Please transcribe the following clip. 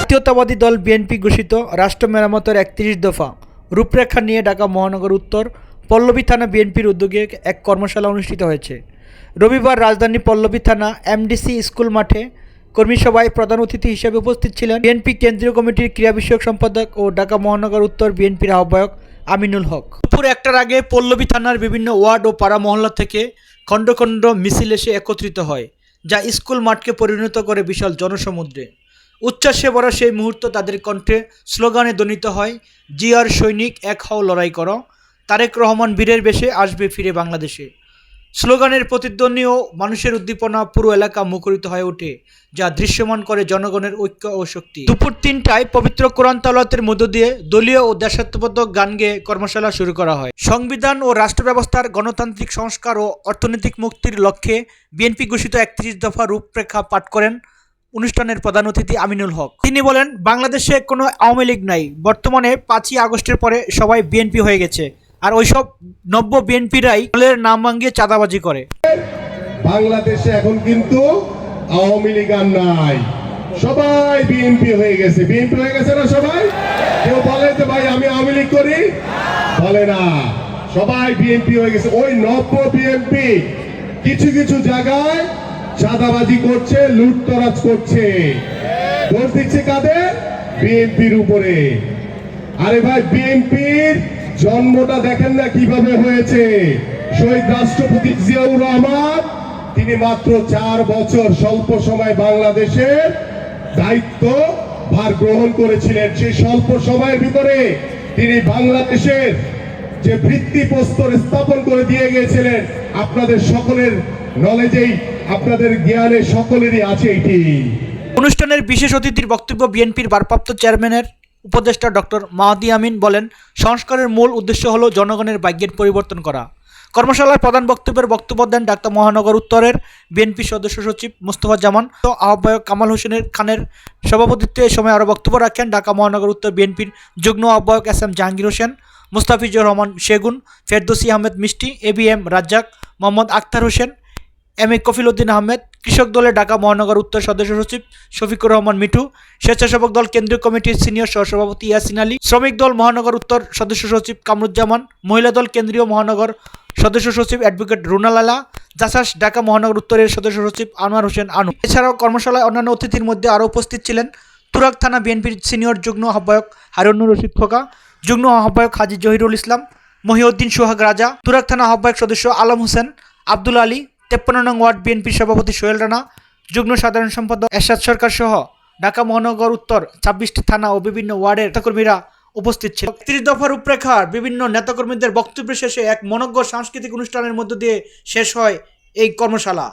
জাতীয়তাবাদী দল বিএনপি ঘোষিত রাষ্ট্র মেরামতের একত্রিশ দফা। রূপরেখা নিয়ে ঢাকা মহানগর উত্তর পল্লবী থানা বিএনপির উদ্যোগে এক কর্মশালা অনুষ্ঠিত হয়েছে। রবিবার রাজধানী পল্লবী থানা এমডিসি স্কুল মাঠে কর্মী সভায় প্রধান অতিথি হিসেবে উপস্থিত ছিলেন বিএনপি কেন্দ্রীয় কমিটির ক্রীড়া বিষয়ক সম্পাদক ও ঢাকা মহানগর উত্তর বিএনপির আহ্বায়ক আমিনুল হক। দুপুর একটার আগে পল্লবী থানার বিভিন্ন ওয়ার্ড ও পাড়া মহল্লা থেকে খণ্ড খণ্ড মিছিল এসে একত্রিত হয়, যা স্কুল মাঠকে পরিণত করে বিশাল জনসমুদ্রে। উচ্ছ্বাসে ভরা সেই মুহূর্ত তাদের কণ্ঠে স্লোগানে ধ্বনিত হয়, জিয়ার সৈনিক, এক হও লড়াই করো। তারেক রহমান বীরের বেশে আসবে ফিরে বাংলাদেশে। স্লোগানের প্রতিধ্বনি ও মানুষের উদ্দীপনা পুরো এলাকা মুখরিত হয়ে ওঠে, যা দৃশ্যমান করে জনগণের ঐক্য ও শক্তি। দুপুর তিনটায় পবিত্র কোরআন তালাতের মধ্য দিয়ে দলীয় ও দেশাত্মবোধক গান গেয়ে কর্মশালা শুরু করা হয়। সংবিধান ও রাষ্ট্র ব্যবস্থার গণতান্ত্রিক সংস্কার ও অর্থনৈতিক মুক্তির লক্ষ্যে বিএনপি ঘোষিত একত্রিশ দফা রূপরেখা পাঠ করেন অনুষ্ঠানের প্রধান অতিথি আমিনুল হক। তিনি বলেন, বাংলাদেশে কোনো আওয়ামী লীগ নাই, বর্তমানে পাঁচই আগস্টের পরে সবাই বিএনপি হয়ে গেছে। আর ওইসব নব্য বিএনপিরাই দলের নাম ভাঙিয়ে চাঁদাবাজি করে। বাংলাদেশে এখন কিন্তু আওয়ামী লীগ আর নাই। সবাই বিএনপি হয়ে গেছে। বিএনপি হয়ে গেছে না সবাই? কেউ বলে যে, ভাই, আমি আওয়ামী লীগ করি? বলে না। সবাই বিএনপি হয়ে গেছে। ওই নব্য বিএনপি কিছু কিছু জায়গায় চাঁদাবাজি করছে, লুটতরাজ করছে। দোষ দিচ্ছে কাদের? বিএনপির উপরে। আরে ভাই, বিএনপির জন্মটা দেখেন না কীভাবে হয়েছে। শহীদ রাষ্ট্রপতি জিয়াউর রহমান, তিনি মাত্র চার বছর স্বল্প সময় বাংলাদেশের দায়িত্ব ভার গ্রহণ করেছিলেন। সেই স্বল্প সময়ের ভিতরে তিনি বাংলাদেশের যে ভিত্তি প্রস্তর স্থাপন করে দিয়ে গিয়েছিলেন, আপনাদের সকলের নলেজেই আপনাদের জ্ঞানে সকলেরই আছে এটি। অনুষ্ঠানের বিশেষ অতিথির বক্তব্য বিএনপির ভারপ্রাপ্ত চেয়ারম্যানের উপদেষ্টা ডক্টর মাহাদি আমিন বলেন, সংস্কারের মূল উদ্দেশ্য হল জনগণের ভাগ্যের পরিবর্তন করা। কর্মশালায় প্রধান বক্তব্যের বক্তব্য দেন ডাক্তার মহানগর উত্তরের বিএনপি সদস্য সচিব মোস্তফা জামান তো আহ্বায়ক কামাল হোসেনের খানের সভাপতিত্বে এ সময় আরও বক্তব্য রাখেন ঢাকা মহানগর উত্তর বিএনপির যুগ্ম আহ্বায়ক S M Jahangir Hossain, Mustafizur Rahman Segun, Ferdousi Ahmed Mishti, A B M Razzak, Mohammad Akhtar Hossain M A Kafiluddin Ahmed, কৃষক দলের ঢাকা মহানগর উত্তর সদস্য সচিব শফিকুর রহমান মিঠু, স্বেচ্ছাসেবক দল কেন্দ্রীয় কমিটির সিনিয়র সহসভাপতি ইয়াসিন আলী, শ্রমিক দল মহানগর উত্তর সদস্য সচিব কামরুজ্জামান, মহিলা দল কেন্দ্রীয় মহানগর সদস্য সচিব অ্যাডভোকেট রুনা লালা, জাসাস ঢাকা মহানগর উত্তরের সদস্য সচিব আনোয়ার হোসেন আনু। এছাড়াও কর্মশালায় অন্যান্য অতিথির মধ্যে আরও উপস্থিত ছিলেন তুরাক থানা বিএনপির সিনিয়র যুগ্ম আহ্বায়ক হারুনুর রশিদ খোকা, যুগ্ম আহ্বায়ক হাজি জহিরুল ইসলাম, মহিউদ্দিন সোহাগ রাজা তুরাক থানা আহ্বায়ক সদস্য আলম হোসেন, আব্দুল আলী তেপ্পান্ন নং ওয়ার্ড বিএনপি সভাপতি সোহেল রানা, যুগ্ম সাধারণ সম্পাদক এরশাদ সরকার সহ ঢাকা মহানগর উত্তর ছাব্বিশটি থানা ও বিভিন্ন ওয়ার্ডের নেতাকর্মীরা উপস্থিত ছিল। ত্রিশ দফার উপরেখার বিভিন্ন নেতাকর্মীদের বক্তব্য শেষে এক মনজ্ঞ সাংস্কৃতিক অনুষ্ঠানের মধ্য দিয়ে শেষ হয় এই কর্মশালা।